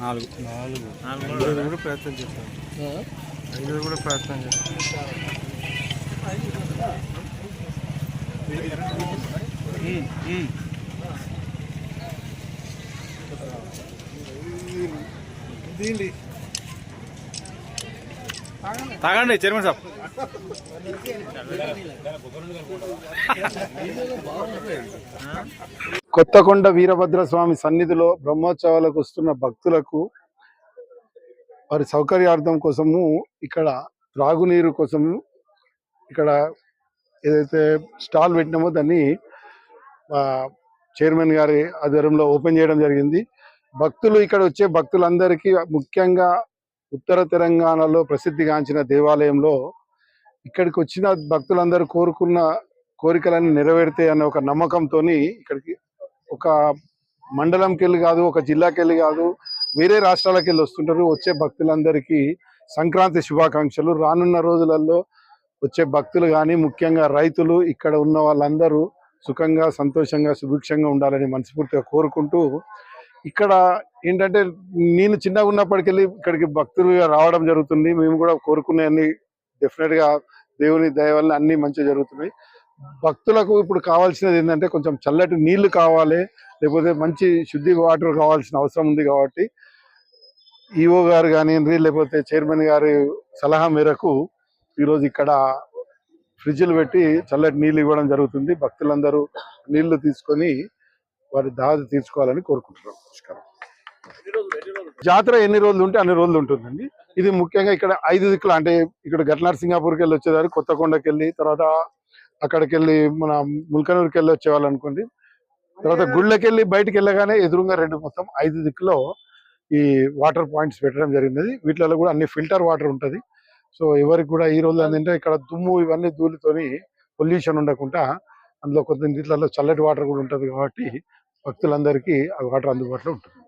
నాలుగు. నాలుగు. ఐదు కూడా ప్రయత్నం చేస్తాం. ఐదు కూడా ప్రయత్నం చేస్తాం. తాగండి చైర్మన్ సాబ్. కొత్తకొండ వీరభద్ర స్వామి సన్నిధిలో బ్రహ్మోత్సవాలకు వస్తున్న భక్తులకు వారి సౌకర్యార్థం కోసము ఇక్కడ త్రాగునీరు కోసము ఇక్కడ ఏదైతే స్టాల్ పెట్టినామో దాన్ని చైర్మన్ గారి ఆధ్వర్యంలో ఓపెన్ చేయడం జరిగింది. భక్తులు ఇక్కడ వచ్చే భక్తులందరికీ ముఖ్యంగా ఉత్తర తెలంగాణలో ప్రసిద్ధిగాంచిన దేవాలయంలో ఇక్కడికి వచ్చిన భక్తులందరూ కోరుకున్న కోరికలన్నీ నెరవేరుతాయి అనే ఒక నమ్మకంతో ఇక్కడికి ఒక మండలంకి వెళ్ళి కాదు ఒక జిల్లాకి వెళ్ళి కాదు వేరే రాష్ట్రాలకు వెళ్ళి వస్తుంటారు. వచ్చే భక్తులందరికీ సంక్రాంతి శుభాకాంక్షలు. రానున్న రోజులలో వచ్చే భక్తులు కానీ ముఖ్యంగా రైతులు ఇక్కడ ఉన్న వాళ్ళందరూ సుఖంగా సంతోషంగా సుభిక్షంగా ఉండాలని మనస్ఫూర్తిగా కోరుకుంటూ ఇక్కడ ఏంటంటే నేను చిన్నగా ఉన్నప్పటికెళ్ళి ఇక్కడికి భక్తులుగా రావడం జరుగుతుంది. మేము కూడా కోరుకునేవన్నీ అన్ని డెఫినెట్గా దేవుని దయ వల్ల అన్ని మంచిగా జరుగుతున్నాయి. భక్తులకు ఇప్పుడు కావాల్సినది ఏంటంటే కొంచెం చల్లటి నీళ్ళు కావాలి. లేకపోతే మంచి శుద్ధి వాటర్ కావాల్సిన అవసరం ఉంది కాబట్టి ఈఓ గారు కానివ్వండి లేకపోతే చైర్మన్ గారి సలహా మేరకు ఈరోజు ఇక్కడ ఫ్రిడ్జ్లు పెట్టి చల్లటి నీళ్ళు ఇవ్వడం జరుగుతుంది. భక్తులందరూ నీళ్ళు తీసుకొని వారి దాది తీర్చుకోవాలని కోరుకుంటున్నాం. నమస్కారం. జాతర ఎన్ని రోజులు ఉంటే అన్ని రోజులు ఉంటుందండి. ఇది ముఖ్యంగా ఇక్కడ ఐదు దిక్కులు అంటే ఇక్కడ గట్నార్ సింగాపూర్కి వెళ్ళి వచ్చేదారు కొత్తకొండకి వెళ్ళి తర్వాత అక్కడికి వెళ్ళి మన ముల్కనూరుకి వెళ్ళి వచ్చేవాళ్ళు అనుకోండి. తర్వాత గుళ్ళకి వెళ్ళి బయటికి వెళ్ళగానే ఎదురుగా రెండు మొత్తం ఐదు దిక్కులో ఈ వాటర్ పాయింట్స్ పెట్టడం జరిగింది వీటిలో కూడా అన్ని ఫిల్టర్ వాటర్ ఉంటది. సో ఎవరికి కూడా ఈ రోజు ఏంటంటే ఇక్కడ దుమ్ము ఇవన్నీ ధూళితోని పొల్యూషన్ ఉండకుండా అందులో కొంత నీటిలలో చల్లటి వాటర్ కూడా ఉంటది కాబట్టి భక్తులందరికీ ఆ వాటర్ అందుబాటులో ఉంటుంది.